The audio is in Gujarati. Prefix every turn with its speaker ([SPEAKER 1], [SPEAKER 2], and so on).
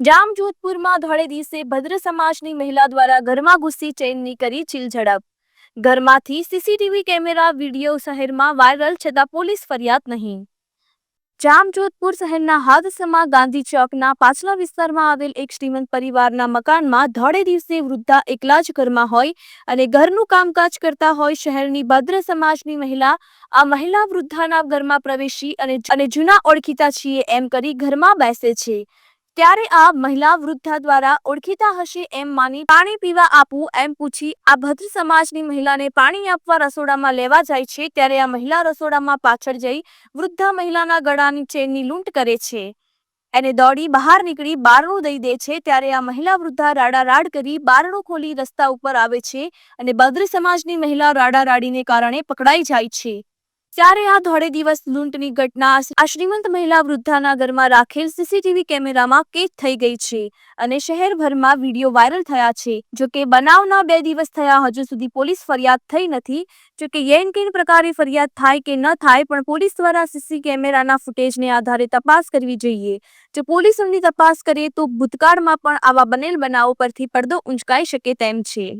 [SPEAKER 1] જામજોધપુરમાં ધોળે દિવસે ભદ્ર સમાજની મહિલા દ્વારા ઘરમાં ઘૂસી ચેનની કરી ઝડપ ઘરમાંથી સીસીટીવી કેમેરા, વીડિયો શહેરમાં વાયરલ છતાં પોલીસ ફરિયાદ નહીં. જામજોધપુર શહેરના હાદસામાં ગાંધી ચોકના પાછલા વિસ્તારમાં આવેલ એક શ્રીમંત પરિવારના મકાનમાં ધોળે દિવસે વૃદ્ધા એકલા જ ઘરમાં હોય અને ઘરનું કામકાજ કરતા હોય શહેરની ભદ્ર સમાજની મહિલા, આ મહિલા વૃદ્ધાના ઘરમાં પ્રવેશી અને જૂના ઓળખીતા છીએ એમ કરી ઘરમાં બેસે છે. ત્યારે આ મહિલા વૃદ્ધા દ્વારા ઓળખીતા હશે એમ માની પાણી પીવા આપવું એમ પૂછી આ ભદ્ર સમાજની મહિલાને પાણી આપવા રસોડામાં લેવા જાય છે ત્યારે આ મહિલા રસોડામાં પાછળ જઈ વૃદ્ધા મહિલાના ગળાની ચેનની લૂંટ કરે છે. એને દોડી બહાર નીકળી બારણું દઈ દે છે ત્યારે આ મહિલા વૃદ્ધા રાડારાડ કરી બારણું ખોલી રસ્તા ઉપર આવે છે અને ભદ્ર સમાજની મહિલા રાડારાડીને કારણે પકડાઈ જાય છે. ત્યારે આ ધોળે દિવસ લૂંટની ઘટના આ શ્રીમંત મહિલા વૃદ્ધાના ઘરમાં રાખેલ સીસીટીવી કેમેરામાં કેદ થઈ ગઈ છે અને શહેરભરમાં વીડિયો વાયરલ થયા છે. જો કે બનાવના બે દિવસ થયા હજુ સુધી પોલીસ ફરિયાદ થઈ નથી. જો કે યેન કેન પ્રકારે ફરિયાદ થાય કે ન થાય પણ પોલીસ દ્વારા સીસી કેમેરાના ફૂટેજને આધારે તપાસ કરવી જોઈએ. જો પોલીસ એમની તપાસ કરે તો ભૂતકાળમાં પણ આવા બનેલ બનાવો પરથી પડદો ઉંચકાઈ શકે તેમ છે.